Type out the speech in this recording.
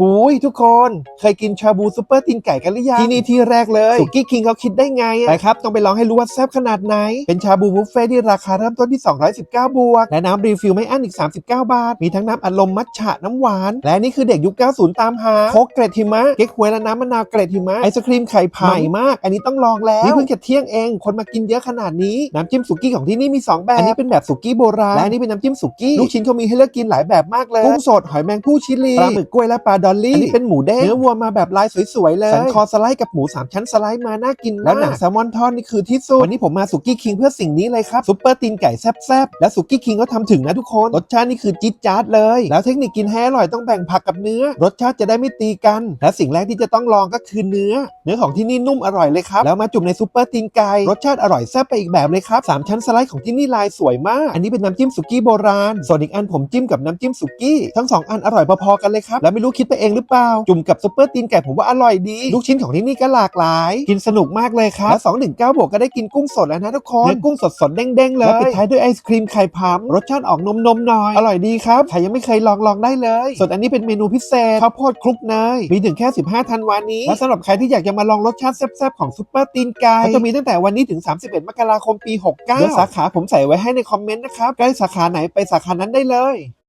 หูยทุกคนเคยกินชาบูซุปเปอร์ตีนไก่กันหรือยังที่นี่ที่แรกเลยสุกี้คิงเขาคิดได้ไงอะไปครับ ต้องไปลองให้รู้ว่าแซ่บขนาดไหน เป็นชาบูบุฟเฟ่ที่ราคาเริ่มต้นที่ 219 บวก และน้ำรีฟิลไม่อั้นอีก 39 บาท มีทั้งน้ำอัดลมมัทฉะน้ำหวาน และนี่คือเด็กยุค 90 ตามหาโคกเกรดหิมะเก๊กฮวยและน้ำมะนาวเกรดหิมะไอศครีมไข่พายใหม่มาก อันนี้ต้องลองแล้วนี่เพิ่งจะเที่ยงเอง คนมากินเยอะขนาดนี้น้ำจิ้มสุกี้ของที่นี่มีสองแบบอันนี้เป็นแบบสุกี้โบราณและอันนี้เป็นน้ำจิ้มสุกี้ลูกชิ้นเขามีให้เลือกกินหลายแบบมากเลยกุ้งสดหอยแมงผู้ชิลีปลาหมึกกล้วยและปลาดอลลี่อันนี้เป็นหมูเด้งเนื้อวัวมาแบบลายสวยๆเลยสันคอสไลด์กับหมูสามชั้นสไลด์มาน่ากินมากแล้วหนังแซลมอนทอดนี่คือที่สุดวันนี้ผมมาสุกี้คิงเพื่อสิ่งนี้เลยครับซุปเปอร์ตีนไก่แซ่บๆและสุกี้คิงก็ทำถึงนะทุกคนรสชาตินี่คือจิ๊ดจ๊าดเลย แล้วเทคนิคกินให้อร่อยต้องแบ่งผักกับเนื้อ รสชาติจะได้ไม่ตีกัน และสิ่งแรกที่จะต้องลองก็คือเนื้อ เนื้อของที่นี่นุ่มอร่อยเลยครับแล้วมาจุ่มในซุปเปอร์ตีนไก่รสชาติอร่อยแซ่บไปอีกแบบเลยครับสามชั้นสไลด์ของที่นี่ลายสวยมาก อันนี้เป็นน้ำจิ้มสุกี้โบราณส่วนอีกอันผมจิ้มกับน้ำจิ้มสุกี้ทั้งสองอันอร่อยพอๆกันเลยครับแล้วไม่รู้คิดไปเองหรือเปล่า จุ่มกับซุปเปอร์ตีนไก่ผมว่าอร่อยดี ลูกชิ้นของที่นี่ก็หลากหลาย กินสนุกมากเลยครับและ219บวกก็ได้กินกุ้งสดแล้วนะทุกคนเนื้อกุ้งสดๆเด้งๆเลยและปิดท้ายด้วยไอศครีมไข่พัมรสชาติออกนมๆหน่อย อร่อยดีครับใครยังไม่เคยลองลองได้เลย ส่วนอันนี้เป็นเมนูพิเศษข้าวโพดคลุกเนยมีถึงแค่ 15ธันวานี้และสำหรับใครที่อยากจะมาลองรสชาติแซ่บๆของซุปเปอร์ตีนไก่เขาจะมีตั้งแต่วันนี้ถึง 31 มกราคมปี 69เดี๋ยวสาขาผมใส่ไว้ให้ในคอมเมนต์นะครับใกล้สาขาไหนไปสาขานั้นได้เลย